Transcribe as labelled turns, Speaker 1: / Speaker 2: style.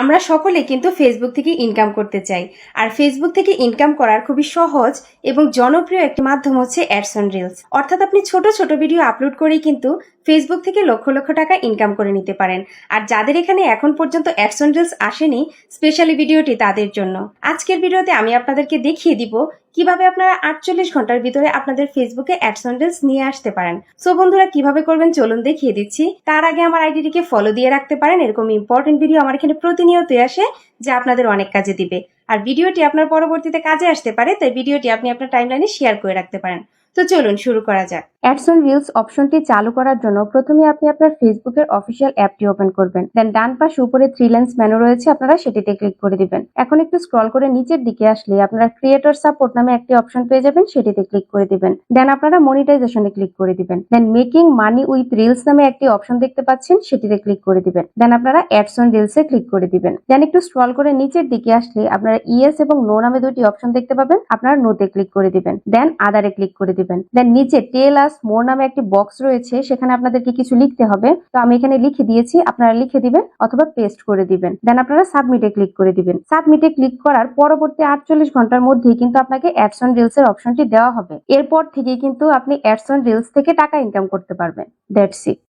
Speaker 1: আমরা সকলে কিন্তু ফেসবুক থেকে ইনকাম করতে চাই। আর ফেসবুক থেকে ইনকাম করার খুবই সহজ এবং জনপ্রিয় একটি মাধ্যম হচ্ছে অ্যাডসন রিলস অর্থাৎ আপনি ছোট ছোট ভিডিও আপলোড করেই কিন্তু ফেসবুক থেকে লক্ষ লক্ষ টাকা ইনকাম করে নিতে পারেন। আর যাদের এখানে এখন পর্যন্ত অ্যাডস অন রিলস আসেনি স্পেশালি ভিডিওটি তাদের জন্য। আজকের ভিডিওতে আমি আপনাদেরকে দেখিয়ে দিব কীভাবে আপনারা আটচল্লিশ ঘণ্টার ভিতরে আপনাদের ফেসবুকে অ্যাডস অন রিলস নিয়ে আসতে পারেন। সো বন্ধুরা, কীভাবে করবেন চলুন দেখিয়ে দিচ্ছি। তার আগে আমার আইডিটিকে ফলো দিয়ে রাখতে পারেন। এরকম ইম্পর্টেন্ট ভিডিও আমার এখানে প্রতিনিয়তই আসে, যা আপনাদের অনেক কাজে দিবে। আর ভিডিওটি আপনার পরবর্তীতে কাজে আসতে পারে, তাই ভিডিওটি আপনি আপনার টাইমলাইনে শেয়ার করে রাখতে পারেন। তো চলুন শুরু করা যাক। অ্যাডস অন রিলস অপশনটি চালু করার জন্য প্রথমে আপনি আপনার ফেসবুকের অফিসিয়াল অ্যাপটি ওপেন করবেন। দেন ডান পাশে উপরে থ্রি লাইন্স মেনু রয়েছে, আপনারা সেটিতে ক্লিক করে দিবেন। এখন একটু স্ক্রল করে নিচের দিকে আসলে আপনারা ক্রিয়েটর সাপোর্ট নামে একটি অপশন পেয়ে যাবেন, সেটিতে ক্লিক করে দিবেন। দেন আপনারা মনিটাইজেশনে ক্লিক করে দিবেন। Then making money with reels নামে একটি অপশন দেখতে পাচ্ছেন, সেটিতে ক্লিক করে দিবেন। দেন আপনারা অ্যাডস অন রিলসে ক্লিক করে দিবেন। দেন একটু স্ক্রল করে নিচের দিকে আসলে আপনারা ইয়েস এবং নো নামে দুটি অপশন দেখতে পাবেন। আপনারা নোতে ক্লিক করে দিবেন। দেন আদারে ক্লিক করে দিবেন। দেন নিচে টেল আস মোর নামে একটি বক্স রয়েছে, সেখানে আপনাদেরকে কিছু লিখতে হবে। তো আমি এখানে লিখে দিয়েছি, আপনারা লিখে দিবেন অথবা পেস্ট করে দিবেন। দেন আপনারা সাবমিটে ক্লিক করে দিবেন। সাবমিটে ক্লিক করার পরবর্তী আটচল্লিশ ঘণ্টার মধ্যেই কিন্তু আপনাকে অ্যাডস অন রিলস এর অপশনটি দেওয়া হবে। এরপর থেকেই কিন্তু আপনি অ্যাডস অন রিলস থেকে টাকা ইনকাম করতে পারবেন। That's it.